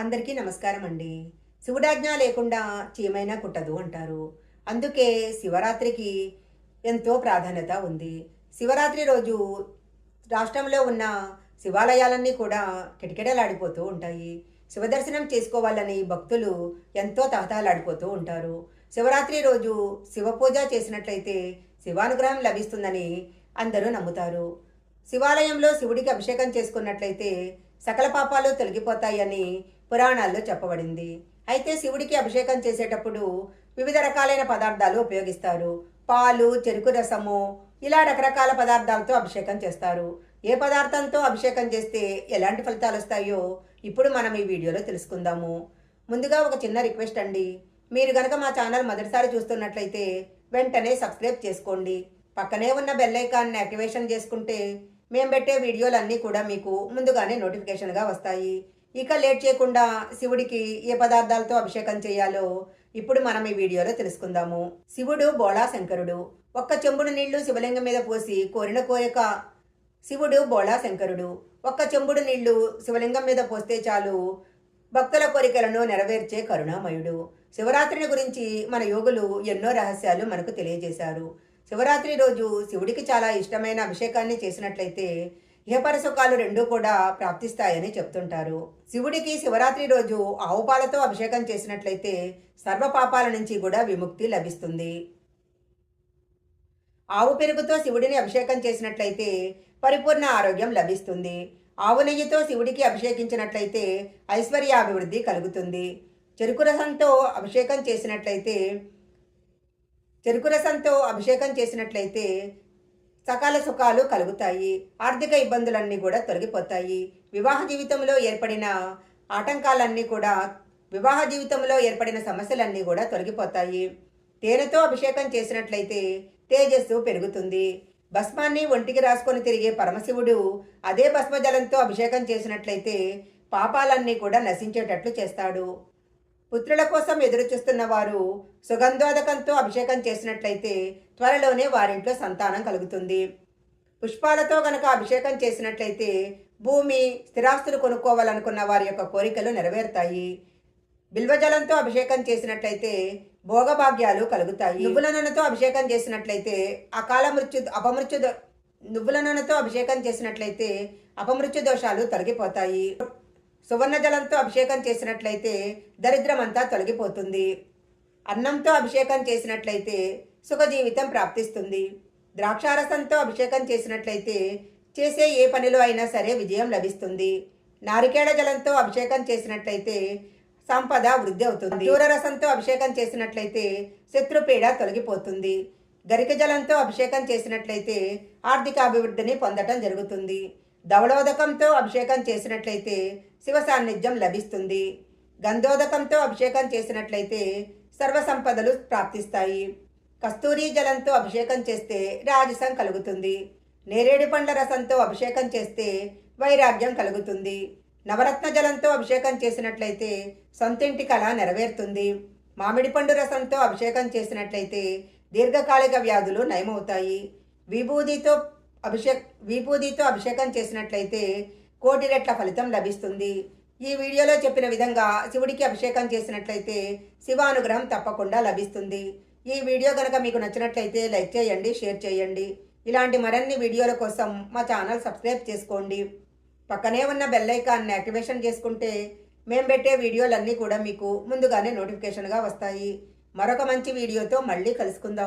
అందరికీ నమస్కారం అండి. శివుడాజ్ఞ లేకుండా చీమైనా కుట్టదు అంటారు. అందుకే శివరాత్రికి ఎంతో ప్రాధాన్యత ఉంది. శివరాత్రి రోజు రాష్ట్రంలో ఉన్న శివాలయాలన్నీ కూడా కిటకిటలాడిపోతూ ఉంటాయి. శివదర్శనం చేసుకోవాలని భక్తులు ఎంతో తహతహలాడిపోతూ ఉంటారు. శివరాత్రి రోజు శివ పూజ చేసినట్లయితే శివానుగ్రహం లభిస్తుందని అందరూ నమ్ముతారు. శివాలయంలో శివుడికి అభిషేకం చేసుకున్నట్లయితే సకల పాపాలు తొలగిపోతాయని పురాణాల్లో చెప్పబడింది. అయితే శివుడికి అభిషేకం చేసేటప్పుడు వివిధ రకాలైన పదార్థాలు ఉపయోగిస్తారు. పాలు చెరుకు రసము ఇలా రకరకాల పదార్థాలతో అభిషేకం చేస్తారు. ఏ పదార్థంతో అభిషేకం చేస్తే ఎలాంటి ఫలితాలు వస్తాయో ఇప్పుడు మనం ఈ వీడియోలో తెలుసుకుందాము. ముందుగా ఒక చిన్న రిక్వెస్ట్ అండి. మీరు గనక మా ఛానల్ మొదటిసారి చూస్తున్నట్లయితే వెంటనే సబ్స్క్రైబ్ చేసుకోండి. పక్కనే ఉన్న బెల్ ఐకాన్ని యాక్టివేషన్ చేసుకుంటే మేము పెట్టే వీడియోలన్నీ కూడా మీకు ముందుగానే నోటిఫికేషన్గా వస్తాయి. ఇక లేట్ చేయకుండా శివుడికి ఏ పదార్థాలతో అభిషేకం చేయాలో ఇప్పుడు మనం ఈ వీడియోలో తెలుసుకుందాము. శివుడు బోళా శంకరుడు. ఒక్క చెంబుడు నీళ్ళు శివలింగం మీద పోసి కోరిన కోరిక శివుడు బోళా శంకరుడు. ఒక్క చెంబుడు నీళ్ళు శివలింగం మీద పోస్తే చాలు భక్తుల కోరికలను నెరవేర్చే కరుణామయుడు. శివరాత్రిని గురించి మన యోగులు ఎన్నో రహస్యాలు మనకు తెలియజేశారు. శివరాత్రి రోజు శివుడికి చాలా ఇష్టమైన అభిషేకాన్ని చేసినట్లయితే ఇహపర సుఖాలు రెండూ కూడా ప్రాప్తిస్తాయని చెప్తుంటారు. శివుడికి శివరాత్రి రోజు ఆవు పాలతో అభిషేకం చేసినట్లయితే సర్వ పాపాల నుంచి కూడా విముక్తి లభిస్తుంది. ఆవు పెరుగుతో శివుడిని అభిషేకం చేసినట్లయితే పరిపూర్ణ ఆరోగ్యం లభిస్తుంది. ఆవు నెయ్యితో శివుడికి అభిషేకించినట్లయితే ఐశ్వర్యాభివృద్ధి కలుగుతుంది. చెరుకు రసంతో అభిషేకం చేసినట్లయితే చెరుకు రసంతో అభిషేకం చేసినట్లయితే సకాల సుఖాలు కలుగుతాయి ఆర్థిక ఇబ్బందులన్నీ కూడా తొలగిపోతాయి. వివాహ జీవితంలో ఏర్పడిన ఆటంకాలన్నీ కూడా వివాహ జీవితంలో ఏర్పడిన సమస్యలన్నీ కూడా తొలగిపోతాయి. తేనెతో అభిషేకం చేసినట్లయితే తేజస్సు పెరుగుతుంది. భస్మాన్ని ఒంటికి రాసుకొని తిరిగే పరమశివుడు అదే భస్మజలంతో అభిషేకం చేసినట్లయితే పాపాలన్నీ కూడా నశించేటట్లు చేస్తాడు. పుత్రుల కోసం ఎదురు చూస్తున్న వారు సుగంధోదకంతో అభిషేకం చేసినట్లయితే త్వరలోనే వారింట్లో సంతానం కలుగుతుంది. పుష్పాలతో గనక అభిషేకం చేసినట్లయితే భూమి స్థిరాస్తులు కొనుక్కోవాలనుకున్న వారి యొక్క కోరికలు నెరవేరుతాయి. బిల్వజలంతో అభిషేకం చేసినట్లయితే భోగభాగ్యాలు కలుగుతాయి. నువ్వుల నూనెతో అభిషేకం చేసినట్లయితే అకాల మృత్యు అపమృత్యు దో- నువ్వుల నూనెతో అభిషేకం చేసినట్లయితే అపమృత్యు దోషాలు తొలగిపోతాయి. సువర్ణ జలంతో అభిషేకం చేసినట్లయితే దరిద్రమంతా తొలగిపోతుంది. అన్నంతో అభిషేకం చేసినట్లయితే సుఖ జీవితం ప్రాప్తిస్తుంది. ద్రాక్షారసంతో అభిషేకం చేసినట్లయితే చేసే ఏ పనిలో అయినా సరే విజయం లభిస్తుంది. నారికేళ జలంతో అభిషేకం చేసినట్లయితే సంపద వృద్ధి అవుతుంది. రసంతో అభిషేకం చేసినట్లయితే శత్రుపీడ తొలగిపోతుంది. గరిక జలంతో అభిషేకం చేసినట్లయితే ఆర్థిక అభివృద్ధిని పొందటం జరుగుతుంది. ధవళోదకంతో అభిషేకం చేసినట్లయితే శివ సాన్నిధ్యం లభిస్తుంది. గంధోదకంతో అభిషేకం చేసినట్లయితే సర్వసంపదలు ప్రాప్తిస్తాయి. కస్తూరి జలంతో అభిషేకం చేస్తే రాజసం కలుగుతుంది. నేరేడు పండ్ల రసంతో అభిషేకం చేస్తే వైరాగ్యం కలుగుతుంది. నవరత్న జలంతో అభిషేకం చేసినట్లయితే సొంతింటి కళ నెరవేరుతుంది. మామిడి పండు రసంతో అభిషేకం చేసినట్లయితే దీర్ఘకాలిక వ్యాధులు నయమవుతాయి. విభూదితో అభిషేక్ విభూదితో అభిషేకం చేసినట్లయితే కోటి రెట్ల ఫలితం లభిస్తుంది. ఈ వీడియోలో చెప్పిన విధంగా శివుడికి అభిషేకం చేసినట్లయితే శివానుగ్రహం తప్పకుండా లభిస్తుంది. ఈ వీడియో కనుక మీకు నచ్చినట్లయితే లైక్ చేయండి షేర్ చేయండి. ఇలాంటి మరిన్ని వీడియోల కోసం మా ఛానల్ సబ్స్క్రైబ్ చేసుకోండి. పక్కనే ఉన్న బెల్ ఐకాన్ని యాక్టివేషన్ చేసుకుంటే మేము పెట్టే వీడియోలన్నీ కూడా మీకు ముందుగానే నోటిఫికేషన్గా వస్తాయి. మరొక మంచి వీడియోతో మళ్ళీ కలుసుకుందాం.